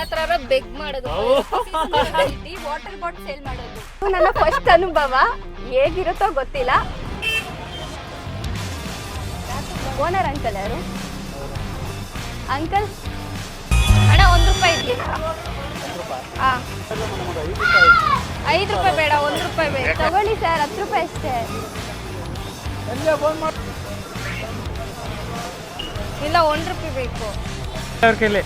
ಹತ್ರ ಬೆಗ್ ಮಾಡೋದು. Water bottle sale ಮಾಡೋದು. ಇದು ನನ್ನ ಫಸ್ಟ್ ಅನುಭವ. ಹೇಗಿರುತ್ತೋ ಗೊತ್ತಿಲ್ಲ. ಓನರ್ ಅಂಕಲ್ ಯಾರು? ಅಂಕಲ್ ಅಣ್ಣ ಒಂದ್ ರೂಪಾಯಿ ಇರ್ಲಿ. ಹಾ. ಐದು ರೂಪಾಯಿ ಬೇಡ ಒಂದ್ ರೂಪಾಯಿ ಬೇಡ. ತಗೊಳ್ಳಿ ಸರ್ ಹತ್ತು ರೂಪಾಯಿ ಅಷ್ಟೇ. ಇಲ್ಲ ಒಂದ್ ರೂಪಾಯಿ ಬೇಕು. ಅವ್ರ ಕೈಲಿ?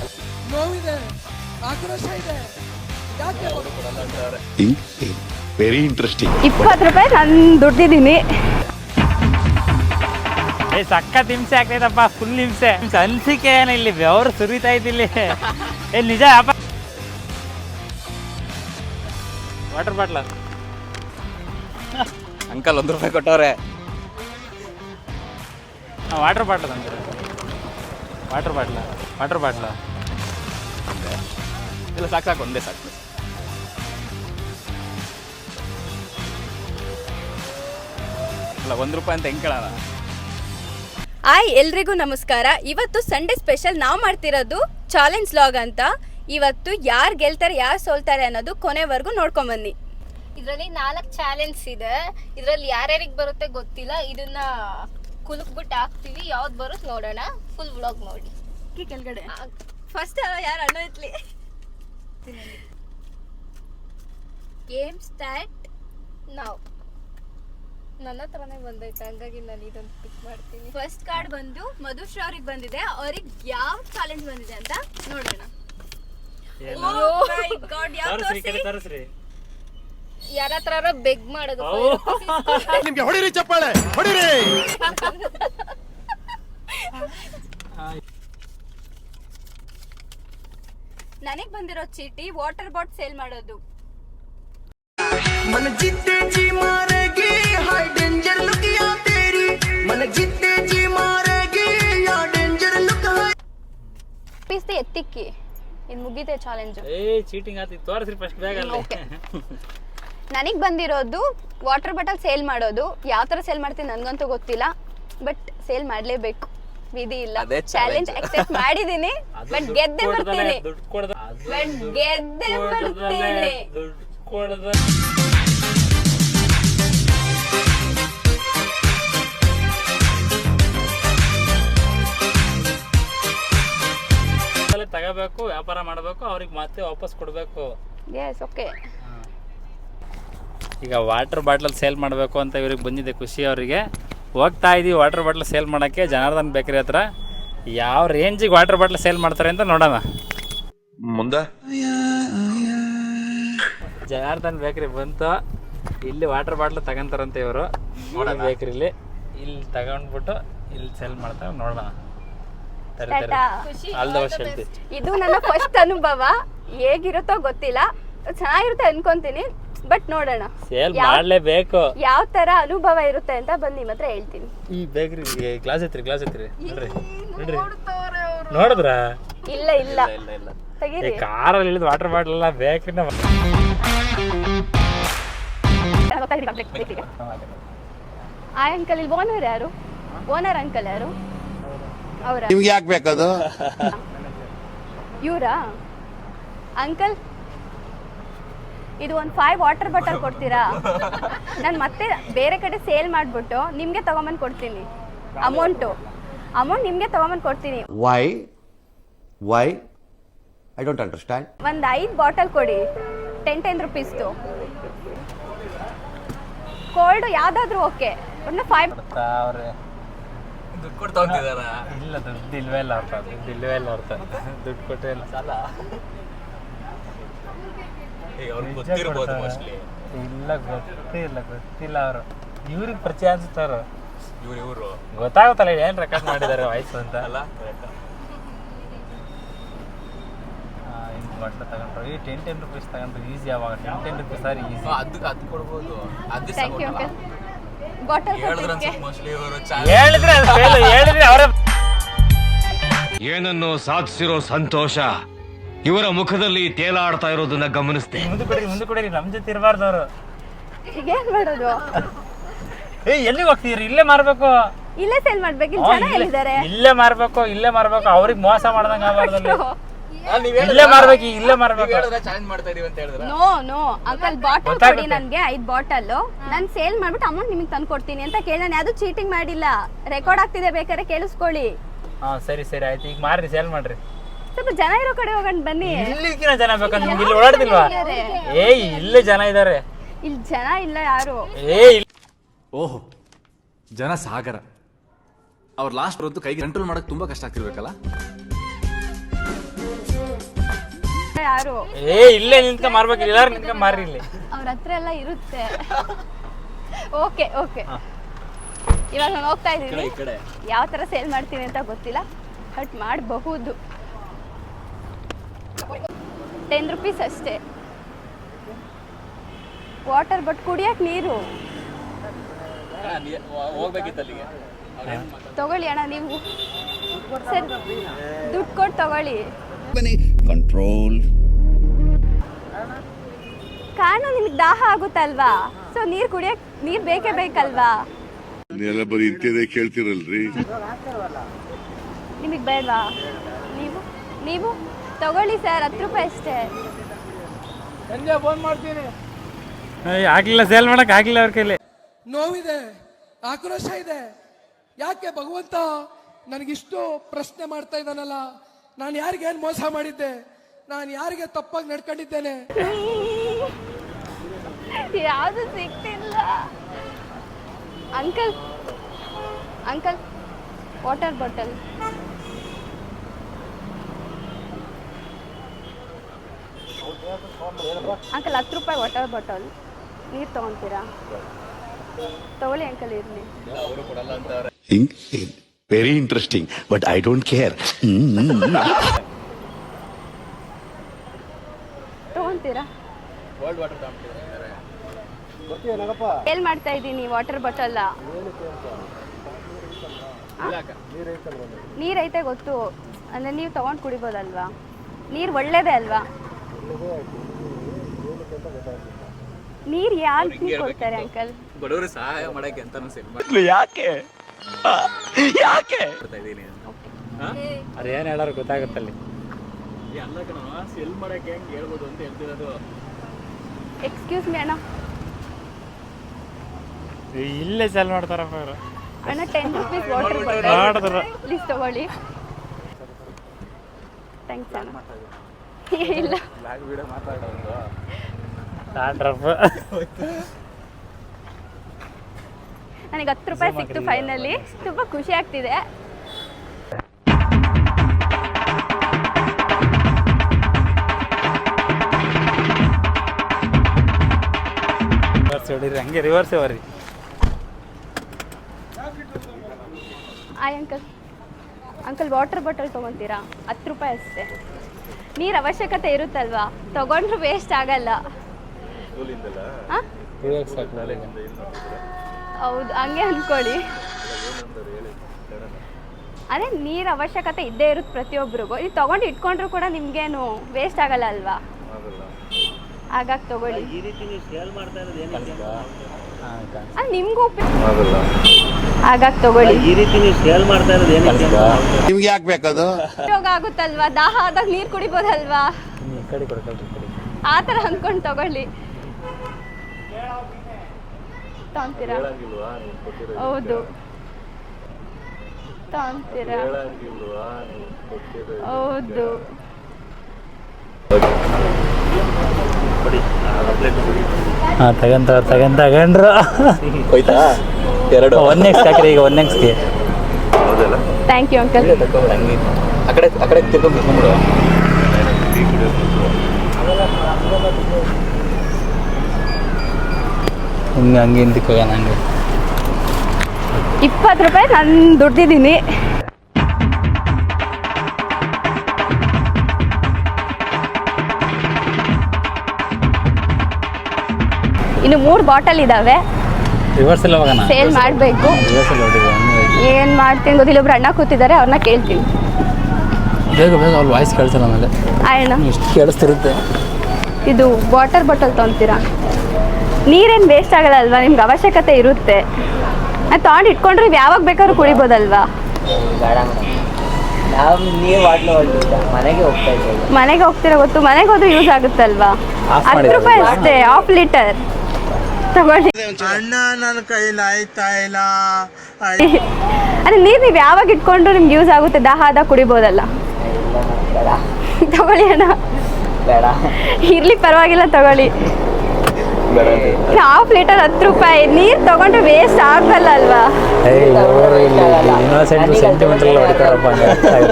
ನೋವಿದೆ. ಆಕ್ರೋಶ ಇದೆ ಯಾಕೆ ವೆರಿ ಇಂಟ್ರೆಸ್ಟಿಂಗ್ ಇಪ್ಪತ್ತು ರೂಪಾಯಿ ನಾನು ದುಡ್ಡಿದ್ದೀನಿ ಏ ಸಖತ್ ಹಿಂಸೆ ಆಗ್ತೈತಪ್ಪ ಫುಲ್ ಹಿಂಸೆ. ಅನ್ಸಿಕೆ ಏನು ಇಲ್ಲಿ ಬೆವರು ಸುರಿತಾ ಇಲ್ಲಿ ಏ ನಿಜ ಅಪ್ಪ. ವಾಟರ್ ಬಾಟ್ಲ ಅಂಕಲ್ ಒಂದು ರೂಪಾಯಿ ಕೊಟ್ಟವ್ರೆ. ವಾಟರ್ ಬಾಟ್ಲ ಅಂತ ವಾಟರ್ ಬಾಟ್ಲ ವಾಟರ್ ಬಾಟ್ಲ ಇಲ್ಲ ಸಾಕು ಸಾಕು ಒಂದೇ ಸಾಕು ಇಲ್ಲ ಒಂದು ರೂಪಾಯಿ ಅಂತ ಹೆಂಗೆ ಕೇಳೋಣ ಹಾಯ್ ಎಲ್ರಿಗೂ ನಮಸ್ಕಾರ. ಇವತ್ತು ಸಂಡೇ ಸ್ಪೆಷಲ್ ನಾವು ಮಾಡ್ತಿರೋದು ಚಾಲೆಂಜ್ ಲಾಗ್ ಅಂತ. ಇವತ್ತು ಯಾರು ಗೆಲ್ತಾರೆ ಯಾರು ಸೋಲ್ತಾರೆ ಅನ್ನೋದು ಕೊನೆವರೆಗೂ ನೋಡ್ಕೊಂಬನ್ನಿ ಇದರಲ್ಲಿ ನಾಲ್ಕು ಚಾಲೆಂಜ್ ಇದೆ. ಇದರಲ್ಲಿ ಯಾರ್ಯಾರಿಗೆ ಬರುತ್ತೆ ಗೊತ್ತಿಲ್ಲ. ಇದನ್ನ ಕುಲುಕ್ಬಿಟ್ಟು ಹಾಕ್ತೀವಿ. ಯಾವ್ದು ಬರುತ್ತೆ ನೋಡೋಣ. ಫುಲ್ ವ್ಲಾಗ್ ನೋಡಿ. ಕೆಳಗಡೆ. ಫಸ್ಟ್ ಯಾರು ಅಣ್ಣ ಇತ್ಲಿ ಗೇಮ್ ಸ್ಟಾರ್ಟ್ ನಾವು ನನ್ನ ಹತ್ರನೇ ಬಂದೈತೆ ಹಂಗಾಗಿ ನಾನು ಇದೊಂದು ಪಿಕ್ ಮಾಡ್ತೀನಿ. ಫಸ್ಟ್ ಕಾರ್ಡ್ ಬಂದು ಮಧುಶ್ರೀ ಅವ್ರಿಗೆ ಬಂದಿದೆ. ಅವ್ರಿಗೆ ಯಾವ ಚಾಲೆಂಜ್ ಬಂದಿದೆ ಅಂತ ನೋಡೋಣ. Oh? ಯಾರ ಹತ್ರ ಬೆಗ್ ಮಾಡೋದು ನಿಮ್ಗೆ ಹೊಡಿರಿ ಚಪ್ಪಾಳೆ ಹೊಡಿರಿ. ನನಗೆ ಬಂದಿರೋ ಚೀಟಿ ವಾಟರ್ ಬಾಟ್ ಸೇಲ್ ಮಾಡೋದು. ಪಿಸ್ತೆ ಎತ್ತಿಕ್ಕಿ. ಇದು ಮುಗಿದೆ ಚಾಲೆಂಜ್ ಏ ಚೀಟಿಂಗ್ ಆತಿ ತೋರಿಸ್ರಿ ಫಸ್ಟ್ ಬ್ಯಾಗ್ ಅಲ್ಲಿ. ಓಕೆ ಬಂದಿರೋದು ವಾಟರ್ ಬಾಟಲ್ ಸೇಲ್ ಮಾಡೋದು. ಯಾವ ತರ ಸೇಲ್ ಮಾಡ್ತೀನಿ ನನಗಂತೂ ಗೊತ್ತಿಲ್ಲ ಬಟ್ ಸೇಲ್ ಮಾಡಲೇಬೇಕು. ವಿಧಿ ಇಲ್ಲ. ಚಾಲೆಂಜ್. ಅಕ್ಸೆಪ್ಟ್ ಮಾಡಿದೀನಿ. ಬಟ್ ಗೆದ್ದೆ ಬರ್ತೀನಿ. ಬಟ್ ಗೆದ್ದೆ ಬರ್ತೀನಿ. ತಗೋಬೇಕು ವ್ಯಾಪಾರ ಮಾಡಬೇಕು ಅವ್ರಿಗೆ ಮತ್ತೆ ವಾಪಸ್ ಕೊಡಬೇಕು. ಎಸ್ ಓಕೆ ಈಗ ವಾಟರ್ ಬಾಟ್ಲ್ ಸೇಲ್ ಮಾಡಬೇಕು ಅಂತ ಇವ್ರಿಗೆ ಬಂದಿದೆ ಖುಷಿ ಅವರಿಗೆ. ಹೋಗ್ತಾ ಇದೀವಿ ವಾಟರ್ ಬಾಟ್ಲ್ ಸೇಲ್ ಮಾಡೋಕ್ಕೆ. ಜನಾರ್ದನ್ ಬೇಕರಿ ಹತ್ರ. ಯಾವ ರೇಂಜಿಗೆ ವಾಟರ್ ಬಾಟ್ಲ್ ಸೇಲ್ ಮಾಡ್ತಾರೆ ಅಂತ ನೋಡೋಣ. ಮುಂದೆ? ಜನಾರ್ದನ್ ಬೇಕರಿ ಬಂತು. ಇಲ್ಲಿ ವಾಟರ್ ಬಾಟ್ಲ್ ತಗೊಂತಾರಂತೆ ಇವರು. ನೋಡೋಣ. ಬೇಕರಿಲಿ ಇಲ್ಲಿ ತಗೊಂಡ್ಬಿಟ್ಟು ಇಲ್ಲಿ ಸೇಲ್ ಮಾಡ್ತಾರೆ. ನೋಡೋಣ. ಇದು ನನ್ನ ಫಸ್ಟ್ ಅನುಭವ. ಹೇಗಿರುತ್ತೋ ಗೊತ್ತಿಲ್ಲ. ಚೆನ್ನಾಗಿರುತ್ತೆ ಅನ್ಕೊಂತೀನಿ. ಬಟ್ ನೋಡೋಣ. ಸೇಲ್ ಮಾಡ್ಲೇಬೇಕು. ಯಾವ ತರ ಅನುಭವ ಇರುತ್ತೆ ಅಂತ ಬಂದು ನಿಮ್ಮ ಹತ್ರ ಹೇಳ್ತೀನಿ. ಈ ಬೇಕ್ರಿ ಗ್ಲಾಸ್ ಐತ್ರಿ ಗ್ಲಾಸ್ ಐತ್ರಿ ನೋಡ್ರಿ ನೋಡ್ರಿ. ನೋಡಿದ್ರ? ಇಲ್ಲ ಇಲ್ಲ. ಇಲ್ಲ ಕಾರ್ ಈ ತೆಗೀರಿ. ಕಾರಲ್ಲಿ ಇಳಿದು ವಾಟರ್ ಬಾಟಲ್ ಎಲ್ಲ ಬೇಕ್ರಿ ಆ ಅಂಕಲ್ ಇಲ್ಲಿ ಓನರ್ ಯಾರು? ಓನರ್ ಅಂಕಲ್ ಯಾರು? ಅವರ. ನಿಮ್ಗೆ ಯಾಕೆ ಬೇಕದು? ಇವರಾ? ಅಂಕಲ್ ಇದು ಒಂದು ಫೈವ್ ವಾಟರ್ ಬಾಟಲ್ ಕೊಡ್ತೀರಾ? ನಾನು ಮತ್ತೆ ಬೇರೆ ಕಡೆ ಸೇಲ್ ಮಾಡಿಬಿಟ್ಟು ನಿಮಗೆ ತಗೊಂಬಂದು ಕೊಡ್ತೀನಿ. ಅಮೌಂಟು ಅಮೌಂಟ್ ನಿಮಗೆ ತಗೊಂಬಂದು ಕೊಡ್ತೀನಿ. Why why I don't understand ಒಂದು ಐದು ಬಾಟಲ್ ಕೊಡಿ. ಟೆನ್ ಟೆನ್ ರುಪೀಸ್ದು ಕೋಲ್ಡ್ ಯಾವುದಾದ್ರೂ ಓಕೆ ಒಂದು ಫೈವ್ ಅವ್ರೆ. ದುಡ್ಡು ಕೊಟ್ಟು ಇಲ್ಲ ದುಡ್ಡು ಇಲ್ವೇ ಇಲ್ಲ ಅವ್ರ ದುಡ್ಡು ಇಲ್ವೇ ಇಲ್ಲ ಅವ್ರ ದುಡ್ಡು ಕೊಟ್ಟೇ ಇಲ್ಲ. ಸಾಲ? ಈಗ ಅವ್ರಿಗೆ ಗೊತ್ತಿರ್ಬೋದು ಮೋಸ್ಟ್ಲಿ ಇಲ್ಲ ಗೊತ್ತಿಲ್ಲ ಗೊತ್ತಿಲ್ಲ ಅವರು. ಇವ್ರಿಗೆ ಪರಿಚಯ ಅನ್ಸುತ್ತಾರ ಇವ್ರು ಇವರು. ಗೊತ್ತಾಗುತ್ತಲ್ಲ ಏನು ರೆಕಾರ್ಡ್ ಮಾಡಿದ್ದಾರೆ ವಾಯ್ಸ್ ಅಂತ. ಅಲ್ಲ ಬಾಟ್ಲ ತಗೊಂಡ್ರು. ಈ ಟೆನ್ ಟೆನ್ ರುಪೀಸ್ ತಗೊಂಡ್ರು. ಈಸಿ ಅವಾಗ. Ten ten rupees sorry easy ಅದು ಅದು ಕೊಡ್ಬೋದು. ಅದು ಬಾಟಲ್ ಹೇಳಿದ್ರ ಮೋಸ್ಟ್ಲಿ ಇವರು ಹೇಳಿದ್ರೆ ಅದು ಹೇಳಿದ್ರೆ ಅವರೇ ಏನನ್ನು ಸಾಧಿಸಿರೋ ಸಂತೋಷ? ಇವರ ಮುಖದಲ್ಲಿ ತೇಲಾಡ್ತಾ ಇರೋದನ್ನ ಗಮನಿಸಿದೆ. ಮುಂದೆ ಮುಂದೆ ನಮ್ ಜೊತೆ ಇರಬಾರ್ದು ಅವರು ಏನ್ ಮಾಡೋದು? ಏ ಎಲ್ಲಿ ಹೋಗ್ತೀರಿ ಇಲ್ಲೇ ಮಾರ್ಬೇಕು. ಇಲ್ಲೇ ಸೇಲ್ ಮಾಡ್ಬೇಕು ಇಲ್ಲಿ ಜನ ಇಲ್ಲೇ- ಎಲ್ಲಿದ್ದಾರೆ? ಇಲ್ಲೇ ಮಾರ್ಬೇಕು ಇಲ್ಲೇ ಮಾರ್ಬೇಕು ಅವ್ರಿಗೆ ಮೋಸ ಮಾಡ್ದಂಗ ಆಗ್ಬಾರ್ದಲ್ಲಿ ಇಲ್ಲೇ ಮಾರ್ಬೇಕು ಈಗ ಇಲ್ಲೇ ಮಾರ್ಬೇಕು. ಚಾಲೆಂಜ್ ಮಾಡ್ತಾ ಇದೀವಿ ಅಂತ ಹೇಳಿದ್ರ? No no uncle bottle. ಕೊಡಿ ನನ್ಗೆ ಐದ್ ಬಾಟಲ್ ನಾನು ಸೇಲ್ ಮಾಡ್ಬಿಟ್ಟು ಅಮೌಂಟ್ ನಿಮಗೆ ತಂದು ಕೊಡ್ತೀನಿ ಅಂತ ಕೇಳಿ ನಾನು ಯಾವ್ದು ಚೀಟಿಂಗ್ ಮಾಡಿಲ್ಲ. ರೆಕಾರ್ಡ್ ಆಗ್ತಿದೆ ಬೇಕಾದ್ರೆ ಕೇಳಿಸ್ಕೊಳ್ಳಿ. ಹಾ ಸರಿ ಸರಿ ಆಯ್ತು. ಈಗ ಮಾರ್ರಿ ಸೇಲ್ ಮಾಡ್ರಿ. ಸ್ವಲ್ಪ ಜನ ಇರೋ ಕಡೆ ಹೋಗೋಣ ಬನ್ನಿ. ಇಲ್ಲಿಗಿನ ಜನ ಬೇಕಂತ ನಿಮ್ಗೆ ಇಲ್ಲಿ ಓಡಾಡ್ತಿಲ್ವಾ ಏ ಇಲ್ಲೇ ಜನ ಇದ್ದಾರೆ. ಇಲ್ಲಿ ಜನ ಇಲ್ಲ ಯಾರು? ಏ ಇಲ್ಲ ಓಹೋ ಜನ ಸಾಗರ. ಅವ್ರ ಲಾಸ್ಟ್ ಹೊತ್ತು ಕೈಗೆ ಕಂಟ್ರೋಲ್ ಮಾಡಕ್ ತುಂಬಾ ಕಷ್ಟ ಆಗ್ತಿರ್ಬೇಕಲ್ಲ? ಯಾರು? ಏ ಇಲ್ಲೇ ನಿಂತ್ಕೊಂಡ್ ಮಾರ್ಬೇಕು ಎಲ್ಲಾರು ನಿಂತ್ಕೊಂಡ್ ಮಾರ್ರಿ ಇಲ್ಲಿ. ಅವ್ರ ಹತ್ರ ಎಲ್ಲ ಇರುತ್ತೆ. ಓಕೆ ಓಕೆ ಇವಾಗ ನಾನು ಹೋಗ್ತಾ ಇದ್ದೀನಿ. ಯಾವ ತರ ಸೇಲ್ ಮಾಡ್ತೀನಿ ಅಂತ ಗೊತ್ತಿಲ್ಲ ಬಟ್ ಮಾಡಬಹುದು. ಟೆನ್ ರುಪೀಸ್ ಅಷ್ಟೇ. ವಾಟರ್ ಬಟ್ ಕುಡಿಯಕ್ಕೆ ನೀರು. ಹೋಗ್ಬೇಕಿತ್ತು ಅಲ್ಲಿಗೆ. ತಗೊಳ್ಳಿ ಅಣ್ಣ ನೀವು. ಸರ್. ದುಡ್ಡು ಕೊಟ್ಟು ತಗೊಳ್ಳಿ. ಕಂಟ್ರೋಲ್ ಕಾರಣ ನಿಮ್ಗೆ ದಾಹ ಆಗುತ್ತಲ್ವಾ? ಸೊ ನೀರು ಕುಡಿಯಕ್ ನೀರು ಬೇಕೇ ಬೇಕಲ್ವಾ? ಎಲ್ಲ ಬರೀ ಇಂತಿದೆ ಕೇಳ್ತಿರಲ್ರಿ. ನಿಮಗೆ ಬೇಡವಾ? ನೀವು? ನೀವು? ತಗೊಳ್ಳಿ ಸರ್ ಹತ್ತು ರೂಪಾಯಿ ಅಷ್ಟೇ. ಸಂಜೆ ಫೋನ್ ಮಾಡ್ತೀನಿ. ಆಗ್ಲಿಲ್ಲ ಸೇಲ್ ಮಾಡಕ್ ಆಗ್ಲಿಲ್ಲ ಅವ್ರ ಕೈಲಿ. ನೋವಿದೆ ಆಕ್ರೋಶ ಇದೆ. ಯಾಕೆ ಭಗವಂತ ನನಗಿಷ್ಟು ಪ್ರಶ್ನೆ ಮಾಡ್ತಾ ಇದ್ದಾನಲ್ಲ? ನಾನು ಯಾರಿಗೆ ಏನು ಮೋಸ ಮಾಡಿದ್ದೆ? ನಾನು ಯಾರಿಗೆ ತಪ್ಪಾಗಿ ನಡ್ಕೊಂಡಿದ್ದೇನೆ? ಯಾವುದು ಸಿಕ್ತಿಲ್ಲ uncle uncle water bottle uncle ಹತ್ತು ರೂಪಾಯಿ ವಾಟರ್ ಬಾಟಲ್ ನೀರು ತಗೊಂತೀರಾ? ತಗೊಳ್ಳಿ ಅಂಕಲ್ ಇರಲಿ. Very interesting but I don't care ತಗೊಂತೀರಾ? World water competition ಎಲ್ಲಿ ಮಾಡ್ತಾ ಇದ್ದೀನಿ ವಾಟರ್ ಬಾಟಲ್ ನೀರೈತೆ ಗೊತ್ತು. ಅಂದ್ರೆ ನೀವು ತಗೊಂಡ್ ಕುಡಿಬೋದಲ್ವಾ? ನೀರು ಒಳ್ಳೇದೇ ಅಲ್ವಾ? ನೀರು ಯಾರು ಕೊಡ್ತಾರೆ ಅಂಕಲ್ ಬಡವರು ಸಹಾಯ ಮಾಡಕ್ಕೆ ಅಂತ ಸೆಲ್ ಯಾಕೆ? ಯಾಕೆ? ಮಾಡ್ತಾ ಇದೀನಿ ಅದ್ ಏನ್ ಹೇಳೋರು ಗೊತ್ತಾಗುತ್ತಲ್ಲಿ ಎಲ್ಲ ಕಣ ಸೆಲ್ ಮಾಡಕ್ಕೆ ಹೆಂಗ್ ಹೇಳ್ಬೋದು ಅಂತ ಹೇಳ್ತಿರೋದು. ಎಕ್ಸ್ಕ್ಯೂಸ್ ಮೀ ಅಣ್ಣ. ಇಲ್ಲೇ ಸೆಲ್ ಮಾಡ್ತಾರಪ್ಪ ಇವ್ರು. ಅಣ್ಣ ten rupees water. Bottle please ತಗೊಳ್ಳಿ. ಥ್ಯಾಂಕ್ಸ್ ಅಣ್ಣ. ಇಲ್ಲ. ನನಗೆ ಹತ್ತು ರೂಪಾಯಿ ಸಿಕ್ತು ಫೈನಲಿ ತುಂಬ ಖುಷಿ ಆಗ್ತಿದೆ. ಹೊಡೀರಿ ಹಂಗೆ ರಿವರ್ಸ್ ಬರ್ರಿ hi uncle uncle water bottle ತೊಗೊತೀರಾ? ಹತ್ತು ರೂಪಾಯಿ ಅಷ್ಟೇ. ನೀರು ಅವಶ್ಯಕತೆ ಇರುತ್ತಲ್ವಾ? ತಗೊಂಡ್ರು ವೇಸ್ಟ್ ಆಗಲ್ಲ. ಆ? ಹೌದು ಹಂಗೆ ಅನ್ಕೊಳ್ಳಿ. ಅದೇ ನೀರು ಅವಶ್ಯಕತೆ ಇದ್ದೇ ಇರುತ್ತೆ ಪ್ರತಿಯೊಬ್ಬರಿಗೂ ಇದು ತಗೊಂಡು ಇಟ್ಕೊಂಡ್ರು ಕೂಡ ನಿಮ್ಗೇನು ವೇಸ್ಟ್ ಆಗಲ್ಲ ಅಲ್ವಾ? ಹಾಗಾಗಿ ತಗೊಳ್ಳಿ. ಅದು ನಿಮಗೂ ಹಾಗಾಗಿ ತಗೊಳ್ಳಿ. ಈ ರೀತಿ ಸೇಲ್ ನಿಮ್ಗೆ ಯಾಕೆ ಬೇಕದು? ಉಪಯೋಗ ಆಗುತ್ತಲ್ವಾ? ದಾಹ ಆದಾಗ ನೀರು ಕುಡಿಬೋದಲ್ವಾ? ಈ ಕಡೆ ಕೊಡ್ಕೊಳ್ರಿ ಈ ಕಡೆ ಆ ಥರ ಅಂದ್ಕೊಂಡು ತಗೊಳ್ಳಿ ತಗೊಂತೀರಾ ಹೌದು ತಗೊಂತೀರಾ ಹೌದು ಹಾಂ ತಗಂತ ತಗಂತ ತಗೊಂಡ್ರು. ಹೋಯ್ತಾ? ಎರಡು. ಒನ್ ಎಕ್ಸ್ ಹಾಕ್ರಿ ಈಗ ಒನ್ ಎಕ್ಸ್ಗೆ ಥ್ಯಾಂಕ್ ಯು ಅಂಕಲ್ ಹಂಗೆ ಆ ಕಡೆ ಆ ಕಡೆ ತಿರ್ಕೊಂಡು ಬಿಟ್ಕೊಂಡ್ಬಿಡು ಹಿಂಗೆ ಹಂಗೆ ಹಿಂದಕ್ಕೆ ಹೋಗೋಣ ಹಂಗೆ. ಇಪ್ಪತ್ತು ರೂಪಾಯಿ ನಾನು ದುಡ್ದಿದ್ದೀನಿ. ಇನ್ನು ಮೂರು ಬಾಟಲ್ ಇದ್ದಾವೆ ರಿವರ್ಸ್ ಎಲ್ಲ ಹೋಗೋಣ ಸೇಲ್ ಮಾಡಬೇಕು. ರಿವರ್ಸ್ ಎಲ್ಲ ಏನು ಮಾಡ್ತೀನಿ ಗೊತ್ತಿಲ್ಲ ಒಬ್ರು ಅಣ್ಣ ಕೂತಿದ್ದಾರೆ ಅವ್ರನ್ನ ಕೇಳ್ತೀನಿ. ಬೇಗ ಬೇಗ ಅವ್ರು ವಾಯ್ಸ್ ಕೇಳ್ತಾರೆ ಆಮೇಲೆ. ಅಣ್ಣ. ಎಷ್ಟು ಕೇಳಿಸ್ತಿರುತ್ತೆ. ಇದು ವಾಟರ್ ಬಾಟಲ್ ತೊಗೊತೀರಾ? ನೀರೇನು ವೇಸ್ಟ್ ಆಗಲ್ಲ ಅಲ್ವಾ? ನಿಮ್ಗೆ ಅವಶ್ಯಕತೆ ಇರುತ್ತೆ. ಅದು ತೊಗೊಂಡು ಇಟ್ಕೊಂಡ್ರೆ ಯಾವಾಗ ಬೇಕಾದ್ರೂ ಕುಡಿಬೋದಲ್ವಾ? ನಾವು ನೀರು ಬಾಟ್ಲು ಮನೆಗೆ ಹೋಗ್ತಾ ಇದ್ದೇವೆ. ಮನೆಗೆ ಹೋಗ್ತೀರಾ ಗೊತ್ತು? ಮನೆಗೆ ಹೋದ್ರೆ ಯೂಸ್ ಆಗುತ್ತಲ್ವಾ? ಹತ್ತು. ರೂಪಾಯಿ ಅಷ್ಟೇ ಹಾಫ್ ಲೀಟರ್ ತಗೊಳ್ಳಿ. ಅಣ್ಣ ನನ್ನ ಕೈಲಿ ಆಯ್ತಾ ಇಲ್ಲ? ಅದೇ ನೀರು ನೀವು ಯಾವಾಗ ಇಟ್ಕೊಂಡ್ರು ನಿಮ್ಗೆ ಯೂಸ್ ಆಗುತ್ತೆ? ದಾಹ ಆದ ಕುಡಿಬೋದಲ್ಲ. ತಗೊಳ್ಳಿ ಅಣ್ಣ. ಬೇಡ. ಇರ್ಲಿ ಪರವಾಗಿಲ್ಲ ತಗೊಳ್ಳಿ. ಹಾಫ್ ಲೀಟರ್ ಹತ್ತು ರೂಪಾಯಿ ನೀರು ತಗೊಂಡ್ರೆ ವೇಸ್ಟ್ ಆಗಲ್ಲ ಅಲ್ವಾ.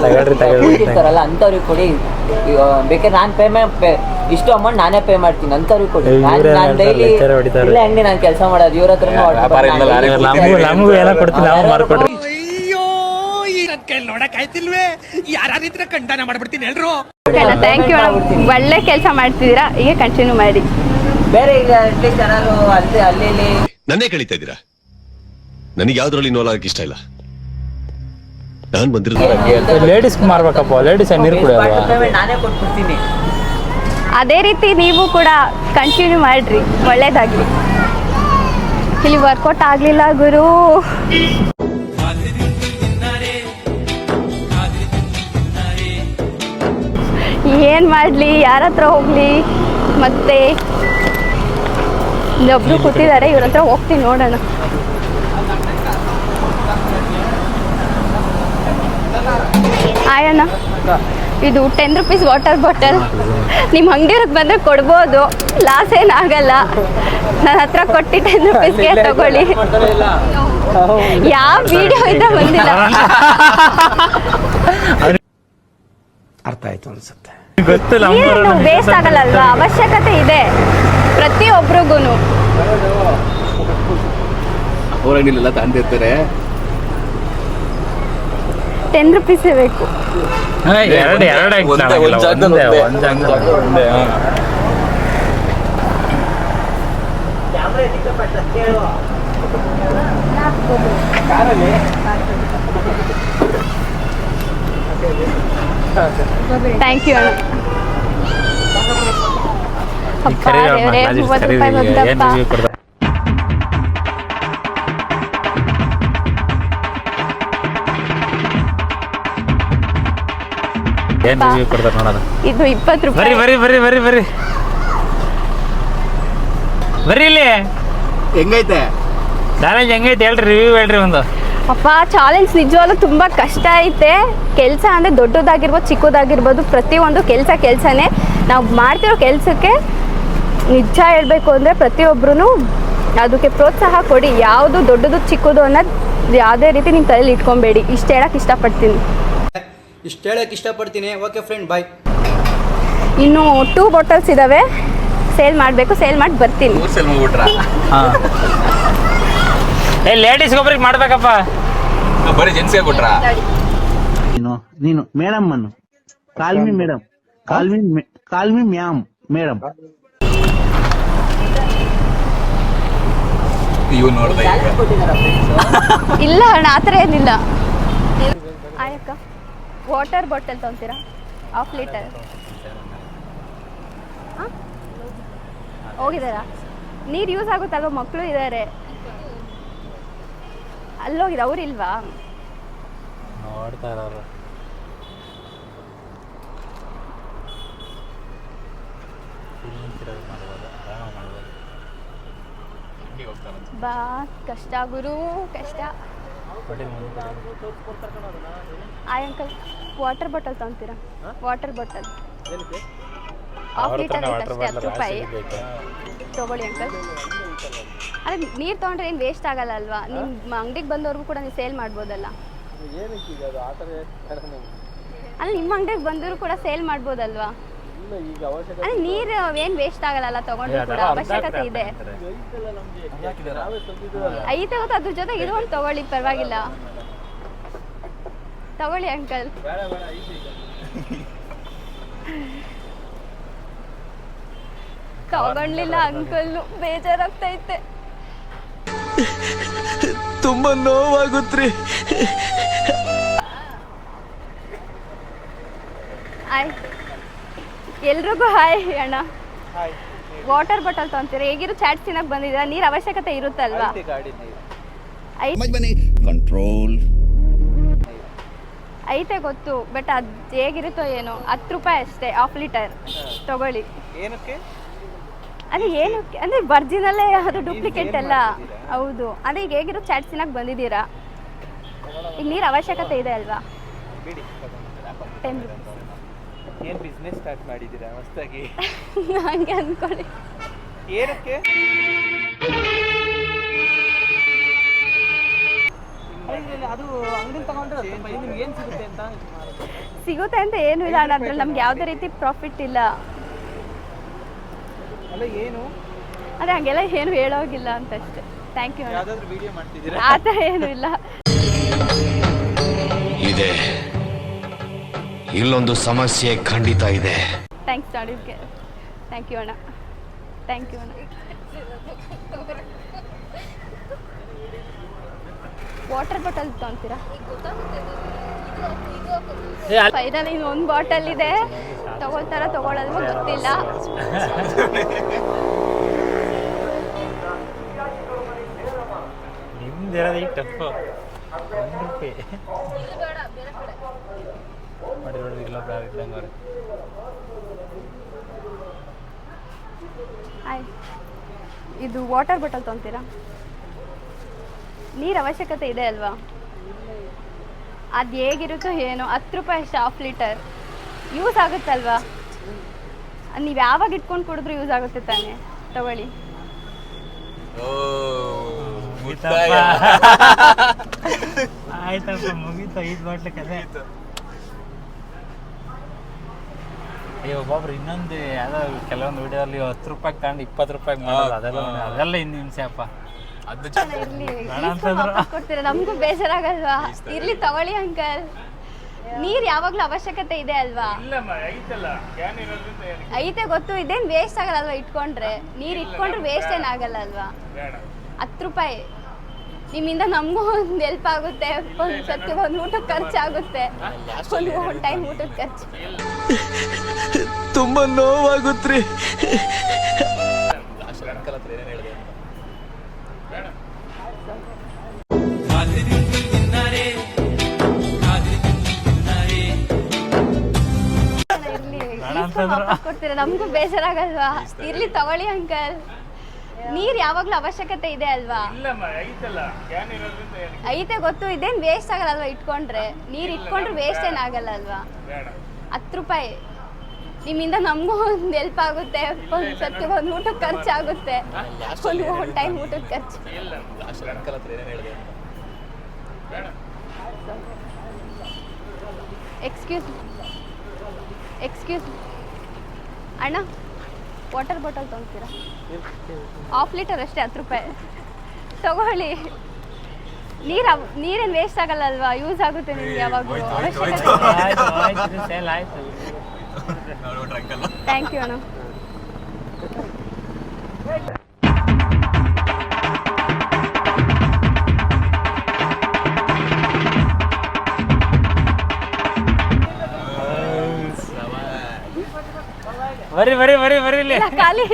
ತಗೊಳ್ರಿ ತಗೊಳ್ರಿ ಅಂಥವ್ರಿಗೆ ಕೊಡಿ. ಬೇಕಾದ್ರೆ ನಾನು ಪೇಮೆಂಟ್ ಇಷ್ಟು ಅಮೌಂಟ್ ನಾನೇ ಪೇ ಮಾಡ್ತೀನಿ ಅಂತಾರು ಕೊಡಿ. ನಾನು ಡೈಲಿ. ಇಲ್ಲ ಹೆಂಗೆ ನಾನು ಕೆಲಸ ಮಾಡೋದು ಇವ್ರ ನಮಗೂ ಎಲ್ಲ ನಾವು ಮಾರ್ಕೊಡ್ರಿ. ಅಯ್ಯೋ ಈ ನನ್ನ ಕೈಲಿ ನೋಡಕ್ ಆಯ್ತಿಲ್ವೇ? ಯಾರಿದ್ರೆ ಖಂಡನ ಮಾಡ್ಬಿಡ್ತೀನಿ ಎಲ್ರು. ಥ್ಯಾಂಕ್ ಯು ಒಳ್ಳೆ ಕೆಲಸ ಮಾಡ್ತಿದ್ದೀರಾ? ಹೀಗೆ ಕಂಟಿನ್ಯೂ ಮಾಡಿ. ಬೇರೆ ಈಗ ಅಟ್ಲೀಸ್ಟ್ ಅಲ್ಲಿ ಅಲ್ಲಿ ಇಲ್ಲಿ. ನನ್ನೇ ಕಳೀತಾ ಇದ್ದೀರಾ? ನನಗೆ ಯಾವ್ದ್ರಲ್ಲಿ ಇನ್ವಾಲ್ವ್ ಆಗಕ್ಕೆ ಇಷ್ಟ ಇಲ್ಲ. ನಾನು ಬಂದಿರೋದು ಲೇಡೀಸ್ ಮಾಡ್ಬೇಕಪ್ಪ ಲೇಡೀಸ್ ನೀರು ಕುಡಿಯೋದು? ನಾನೇ ಕೊಟ್ಬಿಡ್ತೀನಿ. ಅದೇ ರೀತಿ ನೀವು ಕೂಡ ಕಂಟಿನ್ಯೂ ಮಾಡ್ರಿ. ಒಳ್ಳೇದಾಗಲಿ. ಇಲ್ಲಿ ವರ್ಕೌಟ್ ಆಗಲಿಲ್ಲ ಗುರು. ಏನು ಮಾಡಲಿ? ಯಾರ ಹತ್ರ ಹೋಗಲಿ? ಮತ್ತೆ ಇಲ್ಲೊಬ್ರು ಕೂತಿದ್ದಾರೆ ಇವ್ರ ಹತ್ರ ಹೋಗ್ತೀನಿ ನೋಡೋಣ. ಆಯಣ್ಣ. ಇದು ಟೆನ್ ರುಪೀಸ್ ವಾಟರ್ ಬಾಟಲ್ ನಿಮ್ಮ ಅಂಗಡಿಯವ್ರಿಗೆ ಬಂದರೆ ಕೊಡ್ಬೋದು. ಲಾಸ್ ಏನಾಗಲ್ಲ ನನ್ನ ಹತ್ರ ಕೊಟ್ಟಿ ಟೆನ್ ರುಪೀಸ್ಗೆ ತಗೊಳ್ಳಿ. ಯಾವ ವಿಡಿಯೋ ಇಂದ ಬಂದಿಲ್ಲ. ಅರ್ಥ ಆಯ್ತು ಅನ್ಸುತ್ತೆ. ವೇಸ್ಟ್ ಆಗಲ್ಲ ಅಲ್ವಾ ಅವಶ್ಯಕತೆ ಇದೆ. ಪ್ರತಿಯೊಬ್ಬರಿಗೂ ಅವ್ರಂಗಡಿಲೆಲ್ಲ ತಾಂಡಿರ್ತಾರೆ ಟೆನ್ ರುಪೀಸೇ ಬೇಕು. ಎರಡು ಎರಡು. ಥ್ಯಾಂಕ್ ಯು ಅಣ್ಣ. ಏನ್ ಬಂತಪ್ಪ review ಕೊಡ್ತಾರೆ? ರಿವ್ಯೂ ಕೊಡ್ತಾರೆ ನೋಡೋಣ. ಇದು ಇಪ್ಪತ್ತು ರೂಪಾಯಿ. ಬರ್ರಿ ಬರ್ರಿ ಬರ್ರಿ ಬರ್ರಿ ಬರ್ರಿ. ಇಲ್ಲಿ. ಹೆಂಗೈತೆ? ಚಾಲೆಂಜ್ ಹೆಂಗೈತೆ ಹೇಳ್ರಿ ರಿವ್ಯೂ ಹೇಳ್ರಿ ಒಂದು. ಅಪ್ಪ ಚಾಲೆಂಜ್ ನಿಜವಾಗ್ಲೂ ತುಂಬ ಕಷ್ಟ ಐತೆ. ಕೆಲಸ ಅಂದ್ರೆ ದೊಡ್ಡದಾಗಿರ್ಬೋದು ಚಿಕ್ಕದಾಗಿರ್ಬೋದು ಪ್ರತಿಯೊಂದು ಕೆಲಸ ಕೆಲಸನೇ. ನಾವು ಮಾಡ್ತಿರೋ ಕೆಲಸಕ್ಕೆ ನಿಜ ಹೇಳಬೇಕು ಅಂದ್ರೆ ಪ್ರತಿಯೊಬ್ಬರೂ ಅದಕ್ಕೆ ಪ್ರೋತ್ಸಾಹ ಕೊಡಿ. ಯಾವುದು ದೊಡ್ಡದು ಚಿಕ್ಕದು ಅನ್ನೋದು ಯಾವುದೇ ರೀತಿ ನಿಮ್ಮ ತಲೆಯಲ್ಲಿ ಇಟ್ಕೊಬೇಡಿ. ಇಷ್ಟು ಹೇಳಕ್ಕೆ ಇಷ್ಟಪಡ್ತೀನಿ. ಇಷ್ಟು ಹೇಳಕ್ಕೆ ಇಷ್ಟಪಡ್ತೀನಿ. ಓಕೆ ಫ್ರೆಂಡ್ ಬಾಯ್ ಇನ್ನು ಟೂ ಬಾಟಲ್ಸ್ ಇದ್ದಾವೆ ಸೇಲ್ ಮಾಡಬೇಕು ಸೇಲ್ ಮಾಡಿ ಬರ್ತೀನಿ. ಸೇಲ್ ಹಾಂ. ಏ ಲೇಡೀಸ್ ಒಬ್ರಿಗೆ ಮಾಡ್ಬೇಕಪ್ಪ. ಬರೀ ಜೆಂಟ್ಸ್ಗೆ ಕೊಟ್ರ? ನೀನು ನೀನು ಮೇಡಮ್ ಅನ್ನು. Call me madam call me call me ma'am madam ಇವ್ ನೋಡ್ದೆ ಇಲ್ಲ ಅಣ್ಣ ಆ ಥರ ಏನಿಲ್ಲ. ಆಯಕ್ಕ. ವಾಟರ್ ಬಾಟಲ್ ತೊಗೊತೀರಾ? ಹಾಫ್ ಲೀಟರ್ ಹೋಗಿದ್ದಾರಾ? ನೀರು ಯೂಸ್ ಆಗುತ್ತಲ್ವ ಮಕ್ಕಳು ಇದ್ದಾರೆ ಅಲ್ಲೋಗಿದೆ ಅವ್ರಿಲ್ವಾ ನೋಡ್ತಾ ಇರೋರು ಬಾ ಕಷ್ಟ ಗುರು ಕಷ್ಟ. ಆಯ್ uncle water bottle ತಗೊಂತೀರಾ? Water bottle. Half litre ಐತೆ ಅಷ್ಟೇ ಹತ್ತು ರೂಪಾಯಿ. ತೊಗೊಳ್ಳಿ ಅಂಕಲ್ ಅದೇ ನೀರು ತಗೊಂಡ್ರೆ ಏನು ವೇಸ್ಟ್ ಆಗಲ್ಲ ಅಲ್ವಾ? ನಿಮ್ಮ ಅಂಗಡಿಗೆ ಬಂದವ್ರಿಗೂ ಕೂಡ ನೀವು ಸೇಲ್ ಮಾಡ್ಬೋದಲ್ಲ. ಅಲ್ಲ ನಿಮ್ಮ ಅಂಗಡಿಗೆ ಬಂದರೂ ಕೂಡ ಸೇಲ್ ಮಾಡ್ಬೋದಲ್ವಾ? ಅದೇ ನೀರು ಏನು ವೇಸ್ಟ್ ಆಗಲ್ಲ ತಗೊಂಡ್ರೆ ಕೂಡ ಅವಶ್ಯಕತೆ ಇದೆ. ಐತೆ ಗೊತ್ತಾ ಅದ್ರ ಜೊತೆ ಇದು ಒಂದು ತಗೊಳ್ಳಿ ಪರವಾಗಿಲ್ಲ. ತಗೊಳ್ಳಿ ಅಂಕಲ್. ತಗೊಂಡ್ಲಿಲ್ಲ ಅಂಕಲ್ ಬೇಜಾರಾಗ್ತೈತೆ. ತುಂಬಾ ನೋವಾಗುತ್ತ್ರಿ ಹಾಯ್. ಎಲ್ರಿಗೂ ಹಾಯ್ ಅಣ್ಣ. ವಾಟರ್ ಬಾಟಲ್ ತಗೊಂತೀರಾ? ಹೇಗಿರು ಚಾಟ್ ತಿನ್ನಕ್ ಬಂದಿದ್ದೀರಾ ನೀರ್ ಅವಶ್ಯಕತೆ ಇರುತ್ತಲ್ವಾ? ಕಂಟ್ರೋಲ್ ಐತೆ ಗೊತ್ತು ಬಟ್ ಅದು ಹೇಗಿರುತ್ತೋ ಏನೋ ಹತ್ತು ರೂಪಾಯಿ ಅಷ್ಟೇ ಹಾಫ್ ಲೀಟರ್ ತಗೊಳ್ಳಿ. ಏನಕ್ಕೆ? ಅದು ಏನಕ್ಕೆ? ಅಂದರೆ ವರ್ಜಿನಲ್ಲೇ ಅದು ಡೂಪ್ಲಿಕೇಟ್ ಅಲ್ಲ. ಹೌದು. ಅದೇ ಈಗ ಹೇಗಿರೋ ಚಾಟ್ಸಿನಾಗ ಬಂದಿದ್ದೀರಾ? ಈಗ ನೀರು ಅವಶ್ಯಕತೆ ಇದೆ ಅಲ್ವಾ? ಬಿಡಿ ಟೆನ್ ರುಪೀಸ್ ಏನು ಬಿಸ್ನೆಸ್ ಸ್ಟಾರ್ಟ್ ಮಾಡಿದ್ದೀರಾ? ಹೊಸದಾಗಿ ಹಂಗೆ ಅಂದ್ಕೊಳ್ಳಿ. ಏನಕ್ಕೆ? ಸಿಗುತ್ತೆ ಅಂತ ಏನು ಅಂತ ಏನೂ ಇಲ್ಲ ಅಣ್ಣ ಅದ್ರಲ್ಲಿ ನಮ್ಗೆ ಯಾವುದೇ ರೀತಿ ಪ್ರಾಫಿಟ್ ಇಲ್ಲ. ಅಲ್ಲ ಏನು? ಅದೇ ಹಂಗೆಲ್ಲ ಏನು ಹೇಳೋಗಿಲ್ಲ ಅಂತ ಅಷ್ಟೇ ಥ್ಯಾಂಕ್ ಯು ಆತ ವಿಡಿಯೋ ಮಾಡ್ತಿದ್ದೀರಾ? ಆ ಥರ ಏನೂ ಇಲ್ಲ. ಇದೆ. ಇಲ್ಲೊಂದು ಸಮಸ್ಯೆ ಖಂಡಿತ ಇದೆ. ಥ್ಯಾಂಕ್ಸ್ ಥ್ಯಾಂಕ್ ಯು ಅಣ್ಣ. ಥ್ಯಾಂಕ್ ಯು ಅಣ್ಣ. ವಾಟರ್ ಬಾಟಲ್ ತಗೊಂತೀರಾ? ಫೈನಲ್ ಇನ್ನು ಒಂದು ಬಾಟಲ್ ಇದೆ. ತಗೊಳ್ತಾರ ತಗೊಳ್ಳೋದು ಗೊತ್ತಿಲ್ಲ. ಈಗ ಟಫ್ ಒಂದು ರೂಪಾಯಿ ಇದ್ದಂಗೆ ಅವ್ರೆ. ಇದು ವಾಟರ್ ಬಾಟಲ್ ತೊಗೊಂತೀರಾ? ನೀರು ಅವಶ್ಯಕತೆ ಇದೆ ಅಲ್ವಾ? ಅದು ಹೇಗಿರುತ್ತೋ ಏನೋ ಹತ್ತು ರೂಪಾಯಿ ಅಷ್ಟು ಹಾಫ್ ಲೀಟರ್ ಯೂಸ್ ಆಗುತ್ತಲ್ವಾ ನೀವು ಯಾವಾಗ ಇಟ್ಕೊಂಡು ಕುಡಿದ್ರು ಯೂಸ್ ಆಗುತ್ತೆ ತಾನೆ? ತಗೊಳ್ಳಿ. ಆಯ್ತಪ್ಪ ಮುಗೀತು ಐದು ಬಾಟ್ಲು ಕತೆ ಅಯ್ಯೋ ಒಬ್ಬೊಬ್ರು ಇನ್ನೊಂದು ಯಾವ್ದೋ ವಿಡಿಯೋ ಅಲ್ಲಿ ಹತ್ತು ರೂಪಾಯಿ ತಗೊಂಡು ಇಪ್ಪತ್ತು ರೂಪಾಯಿ ಮಾಡೋದು ಅದೆಲ್ಲ ಅದೆಲ್ಲ ಇನ್ನು ಹಿಂಸೆ ಅಪ್ಪ. ಕೊಡ್ತೀರಾ? ನಮಗೂ ಬೇಜಾರಾಗಲ್ವಾ? ಇರ್ಲಿ ತಗೊಳ್ಳಿ ಅಂಕಲ್. ನೀರ್ ಯಾವಾಗಲೂ ಅವಶ್ಯಕತೆ ಇದೆ ಅಲ್ವಾ? ಐತೆ ಗೊತ್ತು ಇದೇನ್ ವೇಸ್ಟ್ ಆಗಲ್ಲ ಅಲ್ವಾ ಇಟ್ಕೊಂಡ್ರೆ? ನೀರ್ ಇಟ್ಕೊಂಡ್ರೆ ವೇಸ್ಟ್ ಏನಾಗಲ್ಲ ಅಲ್ವಾ? ಹತ್ತು ರೂಪಾಯಿ. ನಿಮ್ಮಿಂದ ನಮಗೂ ಒಂದು ಹೆಲ್ಪ್ ಆಗುತ್ತೆ. ಒಂದು ಸತಿ ಒಂದು ಊಟಕ್ಕೆ ಖರ್ಚಾಗುತ್ತೆ ಒಂದು ಒಂದು ಟೈಮ್ ಊಟಕ್ಕೆ ಖರ್ಚು. ತುಂಬ ನೋವಾಗುತ್ತ್ರಿ ಅಂತಂದ್ರು. ಕೊಡ್ತೀರಾ? ನಮಗೂ ಬೇಜಾರಾಗಲ್ವಾ? ಇರ್ಲಿ ತಗೊಳ್ಳಿ ಅಂಕಲ್. ನೀರ್ ಯಾವಾಗಲೂ ಅವಶ್ಯಕತೆ ಇದೆ ಅಲ್ವಾ? ಐತೆ ಗೊತ್ತು ಇದೇನ್ ವೇಸ್ಟ್ ಆಗಲ್ಲ ಅಲ್ವಾ ಇಟ್ಕೊಂಡ್ರೆ? ನೀರ್ ಇಟ್ಕೊಂಡ್ರೆ ವೇಸ್ಟ್ ಏನಾಗಲ್ಲ ಅಲ್ವಾ? ಹತ್ತು ರೂಪಾಯಿ. ನಿಮ್ಮಿಂದ ನಮಗೂ ಒಂದು ಹೆಲ್ಪ್ ಆಗುತ್ತೆ. ಒಂದು ಸತಿ ಒಂದು ಊಟಕ್ಕೆ ಖರ್ಚಾಗುತ್ತೆ. ಒಂದು ಒಂದು ಟೈಮ್ ಊಟಕ್ಕೆ ಖರ್ಚು. ಎಕ್ಸ್ಕ್ಯೂಸ್ ಎಕ್ಸ್ಕ್ಯೂಸ್ ಅಣ್ಣ ವಾಟರ್ ಬಾಟಲ್ ತೊಗೊತೀರಾ? ಹಾಫ್ ಲೀಟರ್ ಅಷ್ಟೇ ಹತ್ತು ರೂಪಾಯಿ. ತಗೊಳ್ಳಿ. ನೀರ ನೀರೇನು ವೇಸ್ಟ್ ಆಗಲ್ಲ ಅಲ್ವಾ ಯೂಸ್ ಆಗುತ್ತೆ ನಿಮ್ಗೆ ಯಾವಾಗಲೂ. ಸೇಲ್ ಥ್ಯಾಂಕ್ ಯು ಅಣ್ಣ. ಬರಿ ಬರಿ ಬರಿ ಬರಿ ಇಲ್ಲಿ. ಖಾಲಿ.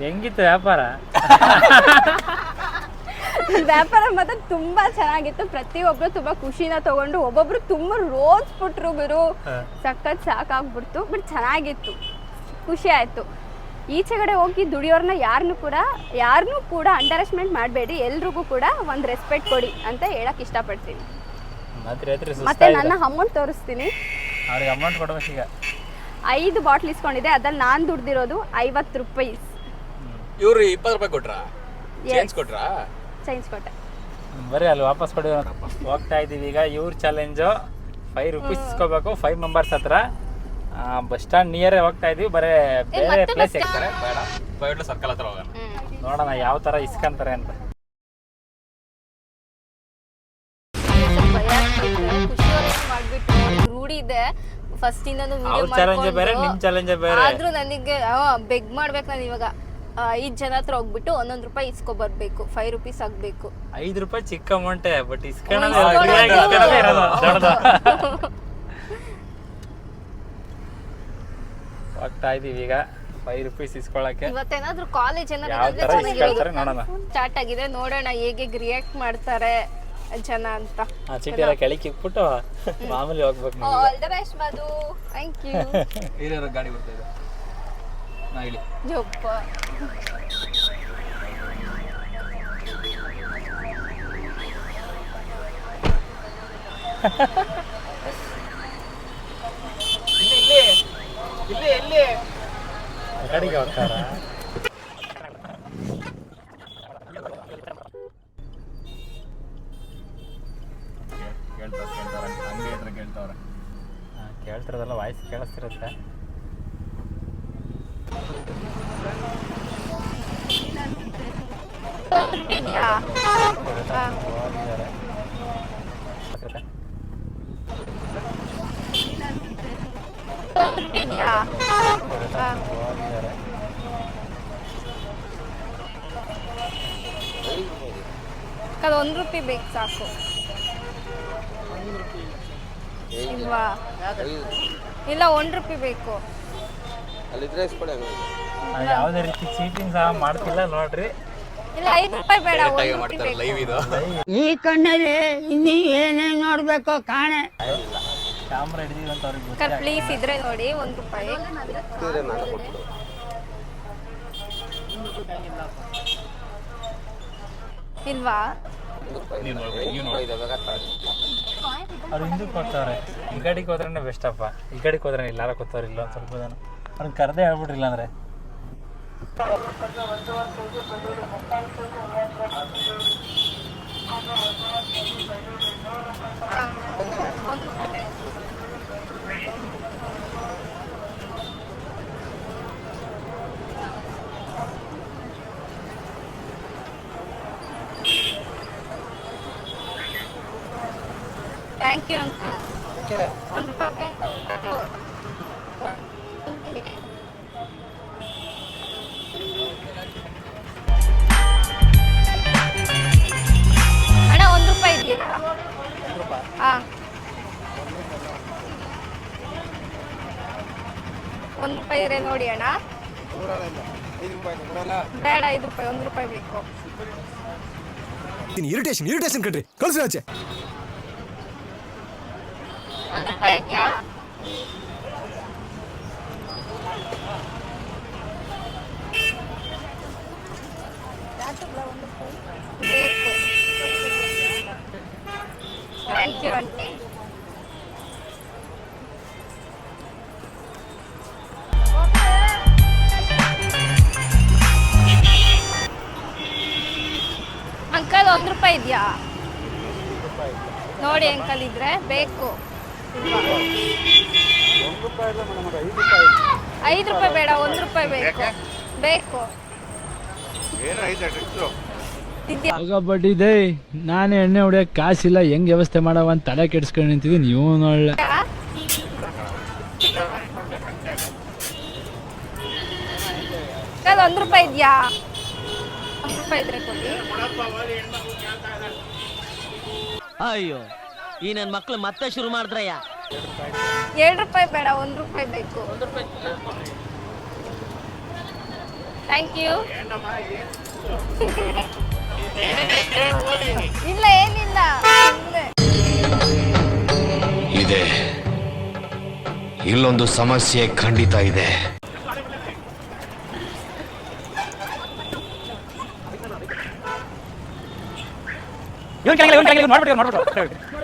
ಹೆಂಗಿತ್ತು ವ್ಯಾಪಾರ? ವ್ಯಾಪಾರ ಮಾತ್ರ ತುಂಬಾ ಚೆನ್ನಾಗಿತ್ತು. ಪ್ರತಿಯೊಬ್ರು ತುಂಬಾ ಖುಷಿನ ತಗೊಂಡು ಒಬ್ಬೊಬ್ರು ತುಂಬಾ ರೋಜ್ ಬಿಟ್ರು ಗುರು. ಸಖತ್ ಸಾಕಾಗ್ಬಿಡ್ತು ಬಟ್ ಚೆನ್ನಾಗಿತ್ತು. ಖುಷಿ ಆಯ್ತು. ಈಚೆಗಡೆ ಹೋಗಿ ದುಡಿಯೋರ್ನ ಯಾರನ್ನು ಕೂಡ ಯಾರನ್ನೂ ಕೂಡ ಅಂಡರ್ ಎಸ್ಟಿಮೇಟ್ ಮಾಡಬೇಡಿ. ಎಲ್ರಿಗೂ ಕೂಡ ಒಂದು ರೆಸ್ಪೆಕ್ಟ್ ಕೊಡಿ ಅಂತ ಹೇಳಕ್ ಇಷ್ಟಪಡ್ತೀನಿ. ಮತ್ತೆ ನನ್ನ ಅಮೌಂಟ್ ತೋರಿಸ್ತೀನಿ. ಅವ್ರಿಗೆ ಅಮೌಂಟ್ ಕೊಡ್ಬೇಕು ಈಗ. ಐದು ಬಾಟ್ಲ್ ಇಸ್ಕೊಂಡಿದೆ ಅದ್ರಲ್ಲಿ ನಾನು ದುಡ್ದಿರೋದು ಐವತ್ತು ರೂಪಾಯಿ. ಇವ್ರು ಇಪ್ಪತ್ತು ರೂಪಾಯಿ ಕೊಟ್ರಾ? ಚೇಂಜ್ ಕೊಟ್ರಾ? ಚೇಂಜ್ ಕೊಟ್ಟೆ. ಬರೀ ಅಲ್ಲಿ ವಾಪಸ್ ಕೊಡಿ ಹೋಗ್ತಾ ಇದ್ದೀವಿ ಈಗ ಇವ್ರ ಚಾಲೆಂಜು ಫೈವ್ ರುಪೀಸ್ ಇಸ್ಕೋಬೇಕು ಫೈವ್ ಮೆಂಬರ್ಸ್ ಹತ್ರ. ಬಸ್ ಸ್ಟ್ಯಾಂಡ್ ನಿಯರೇ ಹೋಗ್ತಾ ಇದೀವಿ ಬರೇ ಬೇರೆ ಪ್ಲೇಸ್ ಇರ್ತಾರೆ ಬೇಡ. ಸರ್ಕಲ್ ಹತ್ರ ಹೋಗೋಣ. ನೋಡೋಣ ಯಾವ ಥರ ಇಸ್ಕೊಂತಾರೆ ಅಂತ. ಮಾಡ್ಬಿಟ್ಟು ರೂಢಿ ಇದೆ ಫಸ್ಟ್ ಬೇರೆ ಆದ್ರೂ ನನಗೆ ಬೆಗ್ ಮಾಡ್ಬೇಕು ನಾನು ಇವಾಗ. ಐದ್ ಜನ ಹತ್ರ ಹೋಗ್ಬಿಟ್ಟು ಒಂದೊಂದ್ ರೂಪಾಯಿ ಇಸ್ಕೊ ಬರ್ಬೇಕು ಫೈವ್ ರುಪೀಸ್ ಆಗ್ಬೇಕು. ಐದು ರೂಪಾಯಿ ಚಿಕ್ಕ ಅಮೌಂಟ್ ಬಟ್ ಹೋಗ್ತಾ ಇದೀವಿ ಈಗ. ಫೈವ್ ರುಪೀಸ್ ಇಸ್ಕೊಳಕ್ಕೆ. ಇವತ್ತೇನಾದ್ರೂ ಕಾಲೇಜ್ ಏನಾದ್ರು ಸ್ಟಾರ್ಟ್ ಆಗಿದೆ ನೋಡೋಣ. ಹೇಗೆ ರಿಯಾಕ್ಟ್ ಮಾಡ್ತಾರೆ. ಜನ ಅಂತ. ಆ ಚೀಟಿ ಎಲ್ಲ ಕೆಳಗೆ ಮಾಮೂಲಿ ಹೋಗ್ಬೇಕು ನೀವು all the best Madhu. Thank you ಹಿರಿಯರ ಗಾಡಿ ಬರ್ತಾ ಇದೆ. ನಾ ಇಲ್ಲಿ ಇಲ್ಲಿ. ಗಾಡಿಗೆ ಹೋಗ್ತಾರ ಕೇಳ್ತಾರ ಕೇಳ್ತಾರ ಅಂಗಡಿ ಹತ್ರ ಕೇಳ್ತಾವ್ರೆ ಕೇಳ್ತಿರೋದಲ್ಲ ವಾಯ್ಸ್ ಕೇಳಿಸ್ತಿರುತ್ತೆ ಅದು ಒಂದು ರೂಪಾಯಿ ಬೇಕು ಸಾಕು ಇಲ್ವಾ ಇಲ್ಲ ಅಲ್ಲಿದ್ರೆ ಬೇಕು ನಾವ್ ಯಾವುದೇ ರೀತಿ ಚೀಟಿಂಗ್ ಸಹ ಮಾಡ್ತಿಲ್ಲ ನೋಡ್ರಿ. ಇಲ್ಲ ಐದು ರೂಪಾಯಿ ಬೇಡ ಒಂದು ಮಾಡ್ತಾರೆ ಬೇಕು. ಇದು. ಈ ಕಣ್ಣಲ್ಲಿ ಇನ್ನೂ ಏನೇನ್ ನೋಡಬೇಕು ಕಾಣೆ. ಕ್ಯಾಮ್ರಾ ಹಿಡಿದೀವಿ ಅಂತ ಅವ್ರಿಗೆ ಸರ್ ಪ್ಲೀಸ್ ಇದ್ರೆ ನೋಡಿ ಒಂದು ರೂಪಾಯಿ. ಇಲ್ವಾ ನಾನು ಕೊಡ್ತೀನಿ ನೋಡಿ ಅವ್ರು ಹಿಂದಕ್ಕೆ ಕೊಡ್ತಾವ್ರೆ ಈ ಕಡೆಗೆ ಹೋದ್ರೆ ಬೆಸ್ಟ್ ಅಪ್ಪ. ಈ ಕಡೆಗೆ ಹೋದ್ರೆ ಇಲ್ಲಾರ ಕೊತ್ತವ್ರು ಇಲ್ಲ ಸ್ವಲ್ಪ ಜನ ಅವ್ರನ್ನ ಕರೆದೇ ಹೇಳ್ಬಿಟ್ರಿಲ್ಲ ಅಂದ್ರೆ ಥ್ಯಾಂಕ್ ಯು ಅಣ್ಣ, ಒಂದು ರೂಪಾಯಿ ಇದೆಯಾ ಹಾಂ. ಒಂದು ರೂಪಾಯಿ ಇದೆ ನೋಡಿ ಅಣ್ಣ. ಬೇಡ, ಐದು ರೂಪಾಯಿ, ಒಂದು ರೂಪಾಯಿ ಬೇಕು. ಇರಿಟೇಷನ್ ಇರಿಟೇಷನ್ ಕಣ್ರಿ. ಕಳ್ಸಿ ಆಚೆ. ಥ್ಯಾಂಕ್ ಯು ಆಂಟಿ ಅಂಕಲ್ ಒಂದು ರೂಪಾಯಿ ಇದೆಯಾ? ನೋಡಿ ಅಂಕಲ್ ಇದ್ರೆ ಬೇಕು. ಐದು ರೂಪಾಯಿ ಬೇಡ ಒಂದು ರೂಪಾಯಿ ಬೇಕು. ಬೇಕು. ಬಡ್ಡಿ ಬಡ್ಡಿದೆ ನಾನು ಎಣ್ಣೆ ಹೊಡಿಯಕ್ ಕಾಸಿಲ್ಲ. ಹೆಂಗ್ ವ್ಯವಸ್ಥೆ ಮಾಡವ ಅಂತ ತಲೆ ಕೆಡ್ಸ್ಕೊಂಡು ನಿಂತಿದ್ದೀನಿ. ನೀವು ಒಳ್ಳೆ. ಒಂದ್ ಒಂದು ರೂಪಾಯಿ ಇದೆಯಾ? ಒಂದ್ ರೂಪಾಯಿ ಇದ್ರೆ ಕೊಡಿ. ಅಯ್ಯೋ. ಈ ನನ್ನ ಮಕ್ಳು ಮತ್ತೆ ಶುರು ಮಾಡಿದ್ರಯ್ಯ. ಎರಡು ರೂಪಾಯಿ ಬೇಡ ಒಂದು ರೂಪಾಯಿ ಬೇಕು. ಥ್ಯಾಂಕ್ ಯು ಇಲ್ಲ ಏನಿಲ್ಲ. ಇದೆ. ಇಲ್ಲೊಂದು ಸಮಸ್ಯೆ ಖಂಡಿತ ಇದೆ. ಥ್ಯಾಂಕ್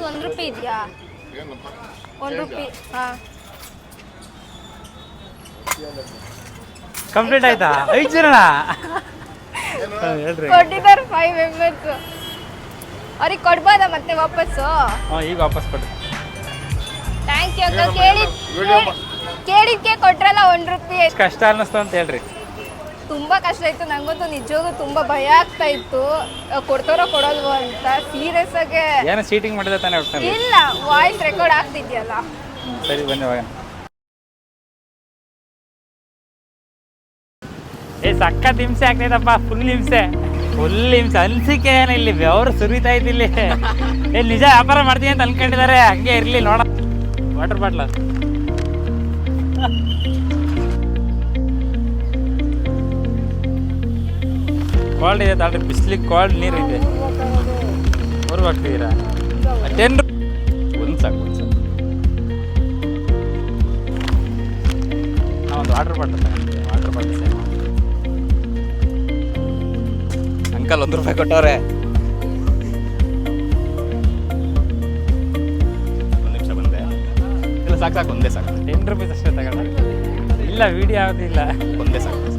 ಅಂಕಲ್ ಒಂದು ರೂಪಾಯಿ ಇದೆಯಾ? ಒಂದು ರೂಪಾಯಿ ಹಾಂ. ಕಂಪ್ಲೀಟ್ ಆಯ್ತಾ? ಐದು ಜನ ಹೇಳ್ರಿ. ಕೊಟ್ಟಿದ್ದಾರೆ ಫೈವ್ ಮೆಂಬರ್ಸ್ ಅವ್ರಿಗೆ ಕೊಡ್ಬೋದ ಮತ್ತೆ ವಾಪಸ್ಸು? ಹಾಂ ಈಗ ವಾಪಸ್ ಕೊಡಿ. ಥ್ಯಾಂಕ್ ಯು ಅಂಕಲ್ ಕೇಳಿದ್ ಕೇಳಿದ್ಕೆ ಕೊಟ್ರಲ್ಲ ಒಂದು ರೂಪಾಯಿ ಎಷ್ಟು ಕಷ್ಟ ಅನ್ನಿಸ್ತು ಅಂತ ಹೇಳ್ರಿ. ತುಂಬಾ ಕಷ್ಟ ಇತ್ತು. ನಂಗಂತೂ ನಿಜವಾಗೂ ತುಂಬಾ ಭಯ ಆಗ್ತಾ ಇತ್ತು. ಕೊಡ್ತಾರೋ ಕೊಡಲ್ವೋ ಅಂತ ಸೀರಿಯಸ್ ಆಗಿ ಏನೋ ಸೀಟಿಂಗ್ ಮಾಡಿದ ತಾನೇ ಒಟ್ಟಿನಲ್ಲಿ ಇಲ್ಲ ವಾಯ್ಸ್ ರೆಕಾರ್ಡ್ ಆಗ್ತಿದ್ಯಲ್ಲ. ಸರಿ ಬನ್ನಿ ಹೋಗೋಣ. ಏ ಸಖತ್ ಹಿಂಸೆ ಆಗ್ತೈತಪ್ಪ ಫುಲ್ ಹಿಂಸೆ. ಫುಲ್ ಹಿಂಸೆ. ಅನ್ಸಿಕೆ ಏನು ಇಲ್ಲಿ? ಬೆವರು ಸುರಿತಾ ಐತಿ ಇಲ್ಲಿ ಏ ನಿಜ ವ್ಯಾಪಾರ ಮಾಡ್ತೀನಿ ಅಂತ ಅನ್ಕೊಂಡಿದ್ದಾರೆ. ಹಂಗೆ ಇರ್ಲಿ ನೋಡ ವಾಟರ್ ಬಾಟ್ಲ ಕೋಲ್ಡ್ ಇದೆ ತಾಳ್ರಿ ಬಿಸ್ಲಿಗೆ ಕೋಲ್ಡ್ ನೀರು ಇದೆ ಮೂರು ಹಾಕ್ತಿದ್ದೀರಾ ಟೆನ್ ಒಂದು ಸಾಕು ಒಂದು ಸಾಕು. ನಾವೊಂದು ಒಂದು ವಾಟರ್ ಬಾಟ್ಲ್ ತಗೊಂಡಿದ್ದೆ ವಾಟರ್ ಬಾಟ್ಲ್ ಅಂಕಲ್ ಒಂದು ರೂಪಾಯಿ ಕೊಟ್ಟವ್ರೆ. ಒಂದು ನಿಮಿಷ ಬಂದೆ. ಇಲ್ಲ ಸಾಕು ಸಾಕು ಒಂದೇ ಸಾಕು. ಟೆನ್ ರುಪೀಸ್ ಅಷ್ಟೇ ತಗೊಂಡ ಇಲ್ಲ ವಿಡಿಯೋ ಯಾವುದಿಲ್ಲ ಒಂದೇ ಸಾಕು.